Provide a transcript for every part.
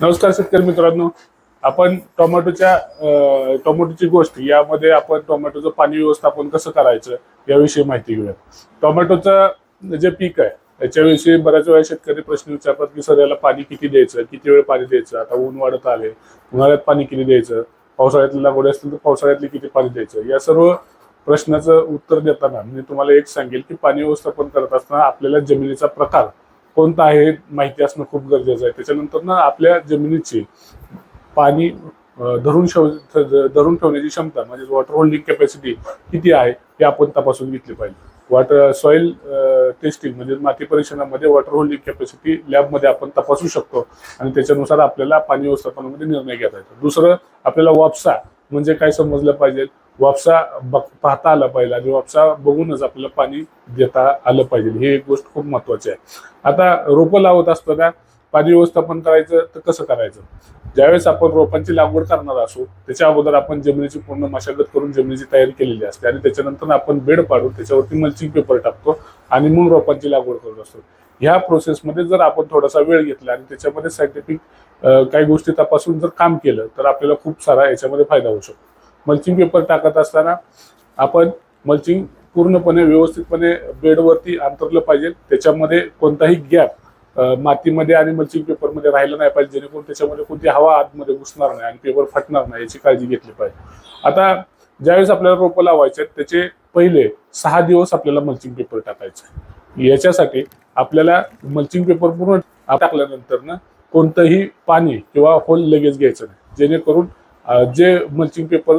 नमस्कार शेतकरी मित्रांनो. आपण टोमॅटोच्या टोमॅटोची गोष्ट यामध्ये आपण टोमॅटोचं पाणी व्यवस्थापन कसं करायचं याविषयी माहिती घेऊया टोमॅटोचं जे पीक आहे त्याच्याविषयी बऱ्याच वेळा शेतकरी प्रश्न विचारतात की सर याला पाणी किती द्यायचं? किती वेळ पाणी द्यायचं? आता ऊन वाढत आले उन्हाळ्यात पाणी किती द्यायचं? पावसाळ्यातली लागवड असतील तर पावसाळ्यातली किती पाणी द्यायचं? या सर्व प्रश्नाचं उत्तर देताना मी तुम्हाला एक सांगेल की पाणी व्यवस्थापन करत असताना आपल्याला जमिनीचा प्रकार कोणता आहे माहिती असणं खूप गरजेचं आहे. त्याच्यानंतर ना आपल्या जमिनीची पाणी धरून ठेव धरून ठेवण्याची क्षमता म्हणजे वॉटर होल्डिंग कॅपॅसिटी किती आहे हे आपण तपासून घेतली पाहिजे. वॉटर सॉइल टेस्टिंग म्हणजे माती परीक्षणामध्ये वॉटर होल्डिंग कॅपॅसिटी लॅबमध्ये आपण तपासू शकतो. आणि त्याच्यानुसार आपल्याला पाणी व्यवस्थापनामध्ये निर्णय घेता येतो. दुसरं आपल्याला वापसा म्हणजे काय समजलं पाहिजे? वापसा बघ पाहता आला पाहिजे आणि वापसा बघूनच आपल्याला पाणी देता आलं पाहिजे. ही एक गोष्ट खूप महत्वाची आहे. आता रोपं लावत असताना पाणी व्यवस्थापन करायचं तर कसं करायचं? ज्यावेळेस आपण रोपांची लागवड करणार असू त्याच्या अगोदर आपण जमिनीची पूर्ण मशागत करून जमिनीची तयारी केलेली असते आणि त्याच्यानंतर आपण बेड पाडून त्याच्यावरती मल्चिंग पेपर टाकतो आणि मग रोपांची लागवड करत असतो. ह्या प्रोसेसमध्ये जर आपण थोडासा वेळ घेतला आणि त्याच्यामध्ये सायंटिफिक काही गोष्टी तपासून जर काम केलं तर आपल्याला खूप सारा याच्यामध्ये फायदा होऊ शकतो. मल्चिंग पेपर टाकत असताना आपण मल्चिंग पूर्णपणे व्यवस्थितपणे बेडवरती अंतरलं पाहिजे. त्याच्यामध्ये कोणताही गॅप मातीमध्ये आणि मल्चिंग पेपरमध्ये राहिलं नाही पाहिजे जेणेकरून त्याच्यामध्ये कोणती हवा आतमध्ये घुसणार नाही आणि पेपर फाटणार नाही याची काळजी घेतली पाहिजे. आता ज्यावेळेस आपल्याला रोपं लावायचे आहेत, त्याचे पहिले सहा दिवस आपल्याला मल्चिंग पेपर टाकायचं याच्यासाठी आपल्याला मल्चिंग पेपर पूर्ण टाकल्यानंतर ना कोणतंही पाणी किंवा होल लगेच घ्यायचं नाही. जेणेकरून जे मल्चिंग पेपर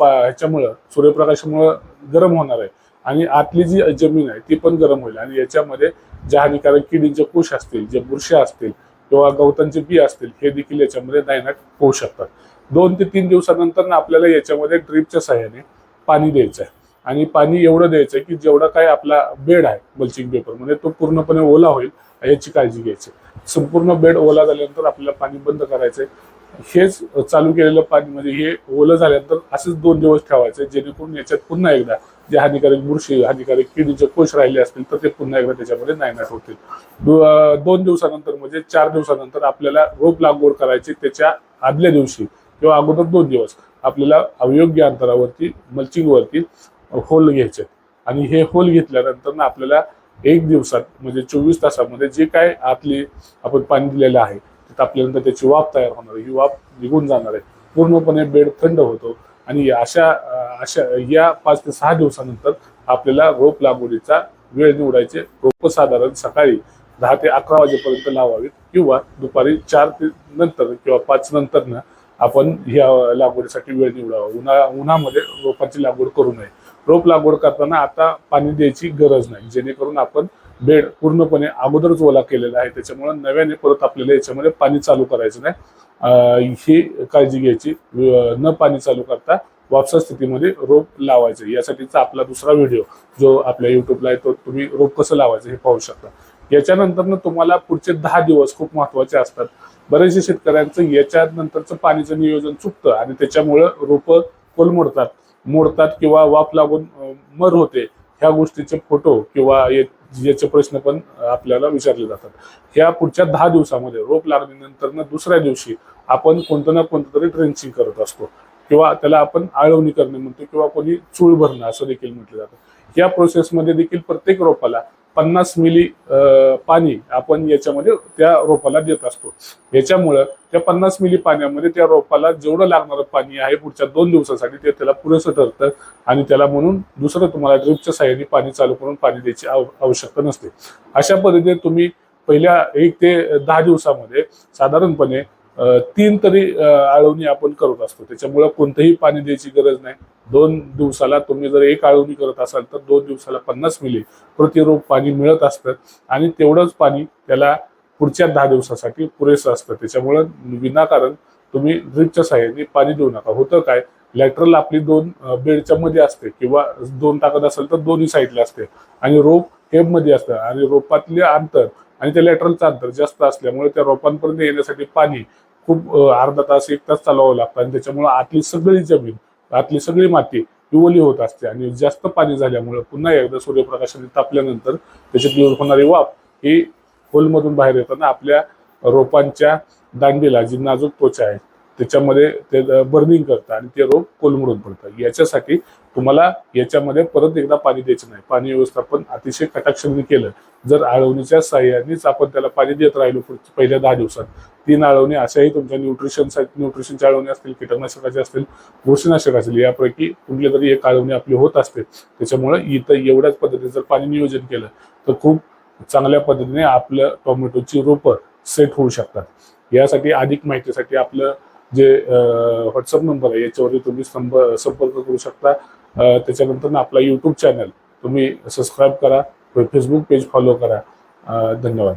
ह्याच्यामुळं सूर्यप्रकाशामुळं गरम होणार आहे आणि आतली जी जमीन आहे ती पण गरम होईल आणि याच्यामध्ये ज्या हानिकारक किडींचे कोश असतील जे बुरशी असतील किंवा गवतांचे बी असतील हे देखील याच्यामध्ये नायनाट होऊ शकतात. दोन ते तीन दिवसानंतर ना आपल्याला याच्यामध्ये ड्रीपच्या सहाय्याने पाणी द्यायचं आहे. आणि पाणी एवढं द्यायचं आहे की जेवढा काय आपला बेड आहे मल्चिंग पेपर म्हणजे तो पूर्णपणे ओला होईल याची काळजी घ्यायची संपूर्ण बेड ओला झाल्यानंतर आपल्याला पाणी बंद करायचंय. हेच चालू केलेलं पाणी म्हणजे हे ओलं झाल्यानंतर असेच दोन दिवस ठेवायचे जेणेकरून याच्यात पुन्हा एकदा जे हानिकारक बुरशी हानिकारक किडीचे कोश राहिले असतील तर ते पुन्हा एकदा त्याच्यामध्ये नायनाट होतील. दोन दिवसानंतर म्हणजे चार दिवसानंतर आपल्याला रोप लागवड करायची त्याच्या आदल्या दिवशी किंवा अगोदर दोन दिवस आपल्याला अयोग्य अंतरावरती मल्चिंगवरती होल घ्यायचे आणि हे होल घेतल्यानंतर ना आपल्याला एक दिवसात म्हणजे चोवीस तासामध्ये जे काय आतली आपण पाणी दिलेलं आहे त्यात आपल्यानंतर त्याची वाफ तयार होणार आहे. ही वाफ निघून जाणार आहे. पूर्णपणे बेड थंड होतो. आणि अशा अशा या पाच ते सहा दिवसानंतर आपल्याला रोप लागवडीचा वेळ निवडायचे रोप साधारण सकाळी दहा ते अकरा वाजेपर्यंत लावावीत किंवा दुपारी चार ते नंतर किंवा पाच नंतर ना आपण ह्या लागवडीसाठी वेळ निवडावा. उन्हा उन्हामध्ये रोपांची लागवड करू नये. रोप लागवड करताना आता पाणी द्यायची गरज नाही. जेणेकरून आपण बेड पूर्णपणे अगोदरच ओला केलेला आहे. त्याच्यामुळे नव्याने परत आपल्याला याच्यामध्ये पाणी चालू करायचं नाही. ही काळजी घ्यायची. न पाणी चालू करता वापसा स्थितीमध्ये रोप लावायचं. यासाठीचा आपला दुसरा व्हिडिओ जो आपल्या युट्यूबला आहे तो तुम्ही रोप कसं लावायचं हे पाहू शकता. याच्यानंतर तुम्हाला पुढचे दहा दिवस खूप महत्त्वाचे असतात. बरेचसे शेतकऱ्यांचं याच्यानंतरचं पाणीचं नियोजन चुकतं आणि त्याच्यामुळं रोपं कोलमोडतात मोडतात किंवा वाफ लागून मर होते. ह्या गोष्टीचे फोटो किंवा एक याचे प्रश्न पण आपल्याला विचारले जातात. या पुढच्या दहा दिवसामध्ये रोप लागल्यानंतर ना दुसऱ्या दिवशी आपण कोणतं ना कोणतं तरी ट्रेंचिंग करत असतो. किंवा त्याला आपण आळवणी करणे म्हणतो किंवा कोणी चूळ भरणं असं देखील म्हटलं जातं. या प्रोसेसमध्ये देखील प्रत्येक रोपाला पन्नास मिली पाणी आपण याच्यामध्ये त्या रोपाला देत असतो. याच्यामुळं त्या पन्नास मिली पाण्यामध्ये त्या रोपाला जेवढं लागणारं पाणी आहे पुढच्या दोन दिवसासाठी ते त्याला पुरेसं ठरतं आणि त्याला म्हणून दुसरं तुम्हाला ड्रिपच्या साह्याने पाणी चालू करून पाणी द्यायची आव- आवश्यकता नसते. अशा पद्धतीने तुम्ही पहिल्या एक ते दहा दिवसामध्ये साधारणपणे तीन तरी आळवणी आपण करत असतो. त्याच्यामुळं कोणतंही पाणी द्यायची गरज नाही. दोन दिवसाला तुम्ही जर एक आळवणी करत असाल तर दोन दिवसाला पन्नास मिली प्रतिरोप पाणी मिळत असतं आणि तेवढंच पाणी त्याला पुढच्या दहा दिवसासाठी पुरेसं असतं. त्याच्यामुळं विनाकारण तुम्ही ड्रिपच्या साह्याने पाणी देऊ नका. होतं काय? लॅटरल आपली दोन बेडच्या मध्ये असते किंवा दोन टाकत असेल तर दोन्ही साईडला असते. आणि रोप हेबमध्ये असतं. आणि रोपातले अंतर आणि त्या लॅटरलचं अंतर जास्त असल्यामुळे त्या रोपांपर्यंत येण्यासाठी पाणी खूप अर्धा तास एक तास चालवावं लागतं. आणि त्याच्यामुळे आतली सगळी जमीन आतली सगळी माती पिवली ओली होत असते. आणि जास्त पाणी झाल्यामुळे पुन्हा एकदा सूर्यप्रकाशाने तापल्यानंतर त्याच्यात होणारी वाफ ही होलमधून बाहेर येताना आपल्या रोपांच्या दांडीला जी नाजूक त्वचा आहे त्याच्यामध्ये ते बर्निंग करतं आणि ते रोप कोलमडून पडतं याच्यासाठी तुम्हाला याच्यामध्ये परत एकदा पाणी द्यायचं नाही. पाणी व्यवस्थापन अतिशय कटाक्षाने केलं जर आळवणीच्या साह्यानेच आपण त्याला पाणी देत राहिलो पहिल्या दहा दिवसात. तीन आळवणी अशाही तुमच्या न्यूट्रिशन न्यूट्रिशनच्या आळवणी असतील कीटकनाशकाचे असतील बुरशीनाशक असतील यापैकी कुठली तरी एक आळवणी आपली होत असते. त्याच्यामुळे इथं एवढ्याच पद्धतीने जर पाणी नियोजन केलं तर खूप चांगल्या पद्धतीने आपलं टोमॅटोची रोपं सेट होऊ शकतात. यासाठी अधिक माहितीसाठी आपलं जे व्हॉट्सअप नंबर आहे याच्यावरती तुम्ही संप संपर्क करू शकता. त्याच्यानंतर आपला यूट्यूब चॅनल तुम्ही सबस्क्राईब करा. फेसबुक पेज फॉलो करा. धन्यवाद.